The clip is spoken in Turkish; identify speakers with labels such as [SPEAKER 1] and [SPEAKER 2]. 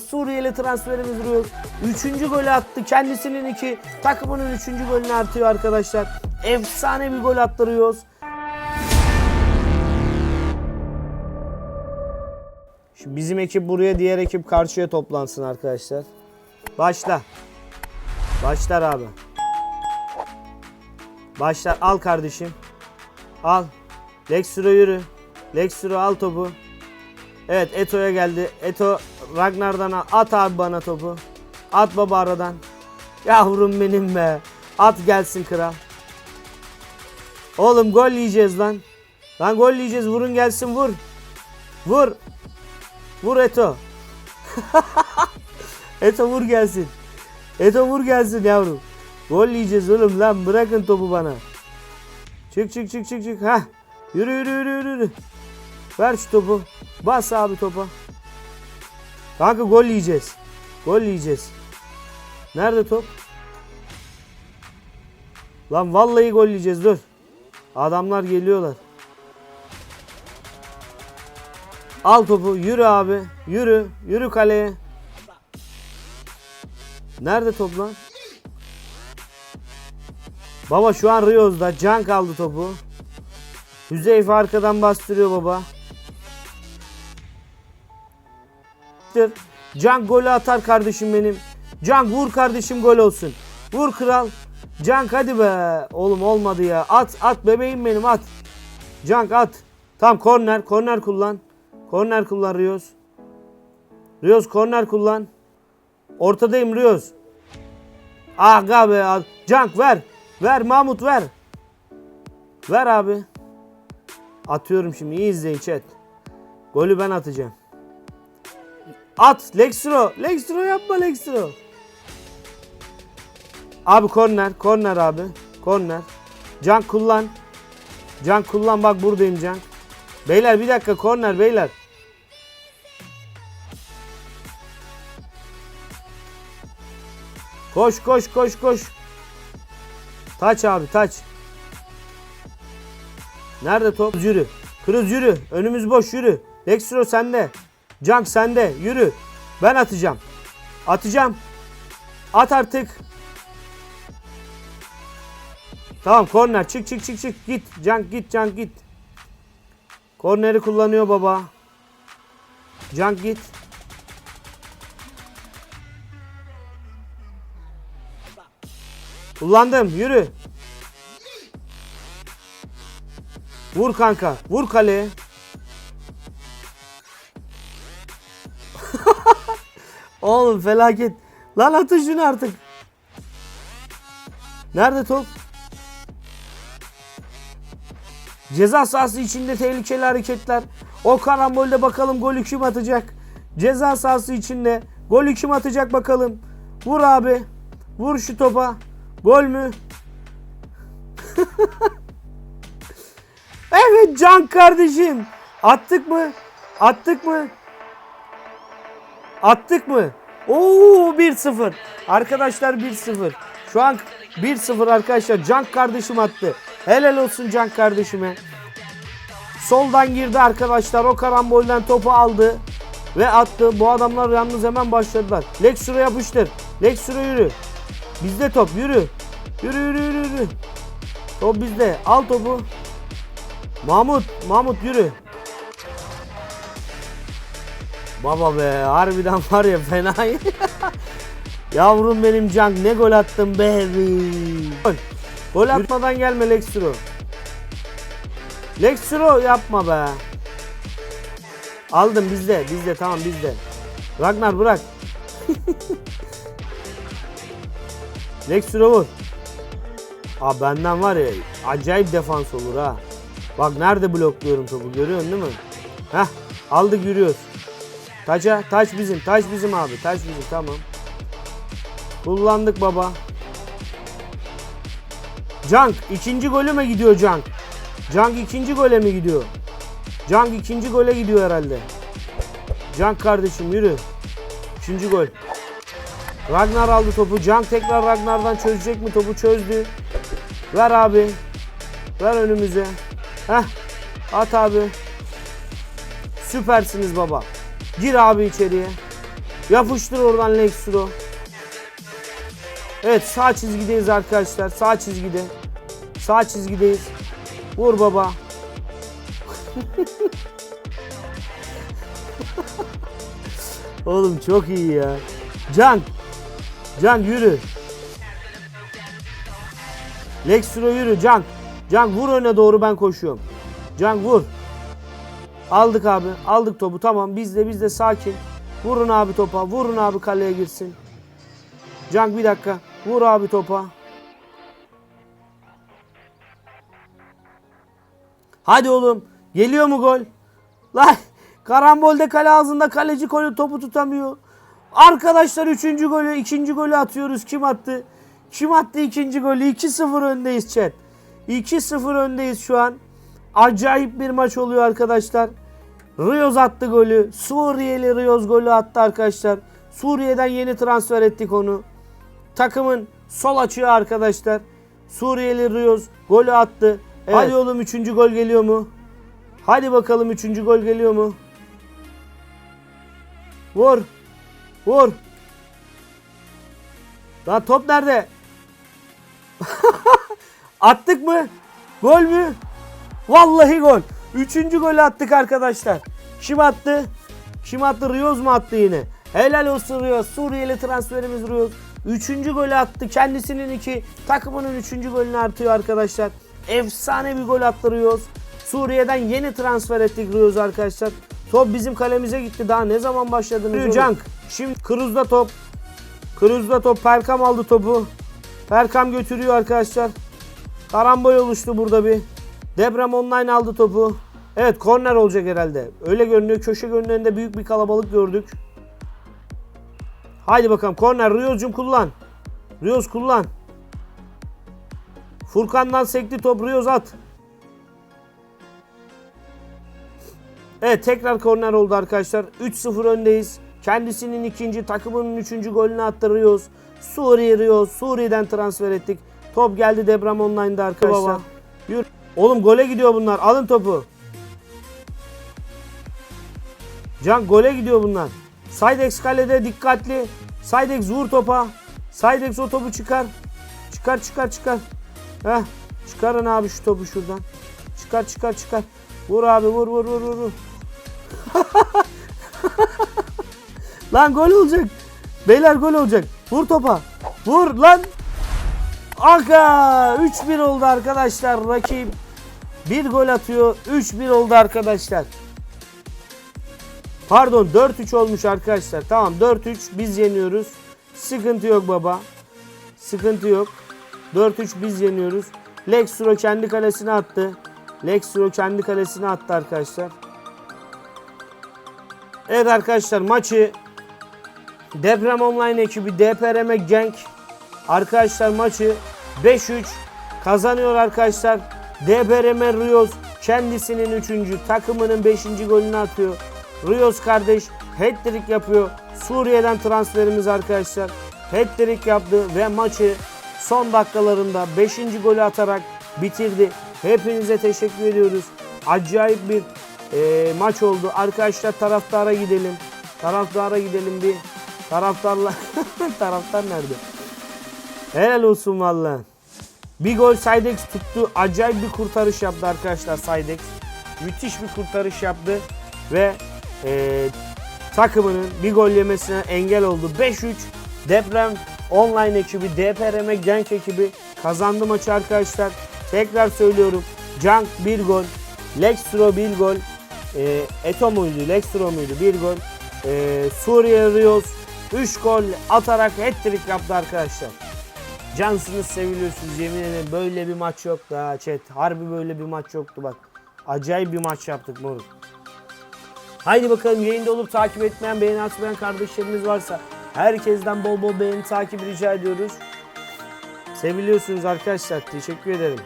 [SPEAKER 1] Suriyeli transferimiz Rüyuz. Üçüncü golü attı. Kendisinin iki. Takımının üçüncü golünü artıyor arkadaşlar. Efsane bir gol attırıyoruz. Şimdi bizim ekip buraya diğer ekip karşıya toplansın arkadaşlar. Başla. Başlar abi. Başlar. Al kardeşim. Al. Lexuro yürü. Lexuro al topu. Evet Eto'ya geldi. Eto Ragnar'dan at abi bana topu. At baba aradan. Yavrum benim be. At gelsin kral. Oğlum gol yiyeceğiz lan. Lan gol yiyeceğiz. Vurun gelsin vur. Vur. Vur Eto. Eto vur gelsin. Eto vur gelsin yavrum. Gol yiyeceğiz oğlum lan. Bırakın topu bana. Çık çık çık çık çık. Hah. Yürü yürü yürü. yürü. Ver şu topu. Bas abi topa. Kanka gol yiyeceğiz. Gol yiyeceğiz. Nerede top? Lan vallahi gol yiyeceğiz dur. Adamlar geliyorlar. Al topu yürü abi. Yürü. Yürü kaleye. Nerede top lan? Baba şu an Rioz'da. Can kaldı topu. Hüzeyfe arkadan bastırıyor baba. Dır. Can golü atar kardeşim benim. Can vur kardeşim gol olsun. Vur kral. Can hadi be. Oğlum olmadı ya. At at bebeğim benim at. Can at. Tam korner. Korner kullan. Korner kullan Rios. Rios korner kullan. Ortadayım Rios. Aga be. Cank ver. Ver Mahmut ver. Ver abi. Atıyorum şimdi. İyi izleyin chat. Golü ben atacağım. At Lexro. Lexro yapma Lexro. Abi korner. Korner abi. Korner. Can kullan. Can kullan bak buradayım Can. Beyler bir dakika korner beyler. Koş koş koş koş. Taç abi taç. Nerede top? Yürü. Kırız yürü. Önümüz boş yürü. Lexro sende. Cank sende. Yürü. Ben atacağım. Atacağım. At artık. Tamam korner. Çık çık çık çık. Git. Cank git. Cank git. Korneri kullanıyor baba. Cank git. Kullandım. Yürü. Vur kanka. Vur kaleye. Oğlum felaket. Lan atın şunu artık. Nerede top? Ceza sahası içinde tehlikeli hareketler. O karambolde bakalım golü kim atacak? Ceza sahası içinde golü kim atacak bakalım. Vur abi. Vur şu topa. Gol mü? evet Can kardeşim. Attık mı? Attık mı? Attık mı? Oo 1-0. Arkadaşlar 1-0. Şu an 1-0 arkadaşlar. Can kardeşim attı. Helal olsun Can kardeşime. Soldan girdi arkadaşlar. O karambolden topu aldı. Ve attı. Bu adamlar yalnız hemen başladılar. Lexuro yapıştır. Lexuro yürü. Bizde top yürü. Yürü yürü yürü yürü. Top bizde. Al topu. Mahmut. Mahmut yürü. Baba be harbiden var ya fena. Yavrum benim can ne gol attın baby. Gol. Gol atmadan gelme Lexuro. Lexuro yapma be. Aldım bizde bizde tamam bizde. Ragnar bırak. Lexuro vur. Aa benden var ya acayip defans olur ha. Bak nerede blokluyorum topu görüyorsun değil mi? Heh aldık yürüyoruz. Taça, taç bizim, taç bizim abi, taç bizim tamam. Kullandık baba. Cank ikinci golü mü gidiyor Cank? Cank ikinci gole mi gidiyor? Cank ikinci gole gidiyor herhalde. Cank kardeşim yürü. Üçüncü gol. Ragnar aldı topu. Cank tekrar Ragnar'dan çözecek mi? Topu çözdü. Ver abi. Ver önümüze. Heh. At abi. Süpersiniz baba. Gir abi içeriye. Yapıştır oradan Lexro. Evet sağ çizgideyiz arkadaşlar. Sağ çizgide. Sağ çizgideyiz. Vur baba. Oğlum çok iyi ya. Can. Can yürü. Lexro yürü Can. Can vur öne doğru ben koşuyorum. Can vur. Aldık abi. Aldık topu. Tamam biz de biz de sakin. Vurun abi topa. Vurun abi kaleye girsin. Can bir dakika. Vur abi topa. Hadi oğlum. Geliyor mu gol? Lan karambolde kale ağzında kaleci golü topu tutamıyor. Arkadaşlar 3. golü 2. golü atıyoruz. Kim attı? Kim attı ikinci golü? 2-0 öndeyiz chat. 2-0 öndeyiz şu an. Acayip bir maç oluyor arkadaşlar. Rios attı golü. Suriyeli Rios golü attı arkadaşlar. Suriye'den yeni transfer ettik onu. Takımın sol açığı arkadaşlar. Suriyeli Rios golü attı. Hadi oğlum 3. gol geliyor mu? Hadi bakalım 3. gol geliyor mu? Vur. Vur. Lan top nerede? Attık mı? Gol mü? Vallahi gol. Üçüncü golü attık arkadaşlar. Kim attı? Kim attı? Rios mu attı yine? Helal olsun Rios. Suriyeli transferimiz Rios. Üçüncü golü attı. Kendisinin iki, takımının üçüncü golünü artıyor arkadaşlar. Efsane bir gol attı Rios. Suriye'den yeni transfer ettik Rios arkadaşlar. Top bizim kalemize gitti. Daha ne zaman başladınız? Cank. Şimdi Kruz'da top. Kruz'da top. Perkam aldı topu. Perkam götürüyor arkadaşlar. Karambol oluştu burada bir. Deprem online aldı topu. Evet korner olacak herhalde. Öyle görünüyor. Köşe önünde büyük bir kalabalık gördük. Haydi bakalım korner. Rios'cum kullan. Rios kullan. Furkan'dan sekti top. Rios at. Evet tekrar korner oldu arkadaşlar. 3-0 öndeyiz. Kendisinin ikinci, takımının üçüncü golünü attı Rios. Suriye Rios. Suriye'den transfer ettik. Top geldi Deprem Online'da arkadaşlar.
[SPEAKER 2] Baba.
[SPEAKER 1] Yürü. Oğlum gole gidiyor bunlar. Alın topu. Can gole gidiyor bunlar. Saydex kalede dikkatli. Saydex vur topa. Saydex o topu çıkar. Çıkar çıkar çıkar. Heh. Çıkarın abi şu topu şuradan. Çıkar çıkar çıkar. Vur abi vur vur vur vur. lan gol olacak. Beyler gol olacak. Vur topa. Vur lan. Aga 3-1 oldu arkadaşlar. Rakip bir gol atıyor. 3-1 oldu arkadaşlar. Pardon 4-3 olmuş arkadaşlar. Tamam 4-3 biz yeniyoruz. Sıkıntı yok baba. Sıkıntı yok. 4-3 biz yeniyoruz. Lexro kendi kalesine attı. Lexro kendi kalesine attı arkadaşlar. Evet arkadaşlar maçı Deprem Online ekibi DPRM Genk Arkadaşlar maçı 5-3 kazanıyor arkadaşlar. DPRM Rios kendisinin 3. takımının 5. golünü atıyor. Rios kardeş hat-trick yapıyor. Suriye'den transferimiz arkadaşlar. Hat-trick yaptı ve maçı son dakikalarında 5. golü atarak bitirdi. Hepinize teşekkür ediyoruz. Acayip bir e, maç oldu. Arkadaşlar taraftara gidelim. Taraftara gidelim bir. Taraftarla taraftar nerede? Helal olsun valla. Bir gol Saydex tuttu. Acayip bir kurtarış yaptı arkadaşlar Saydex. Müthiş bir kurtarış yaptı. Ve e, takımının bir gol yemesine engel oldu. 5-3 deprem online ekibi, DPRM Genk ekibi kazandı maçı arkadaşlar. Tekrar söylüyorum. Cank bir gol. Lextro bir gol. E, Eto muydu? Lextro muydu? Bir gol. E, Suriye Rios 3 gol atarak hat-trick yaptı arkadaşlar. Cansınız seviliyorsunuz yemin ederim böyle bir maç yoktu ha chat. Harbi böyle bir maç yoktu bak. Acayip bir maç yaptık moruk. Haydi bakalım yayında olup takip etmeyen, beğeni atmayan kardeşlerimiz varsa herkesten bol bol beğeni takip rica ediyoruz. Seviliyorsunuz arkadaşlar. Teşekkür ederim.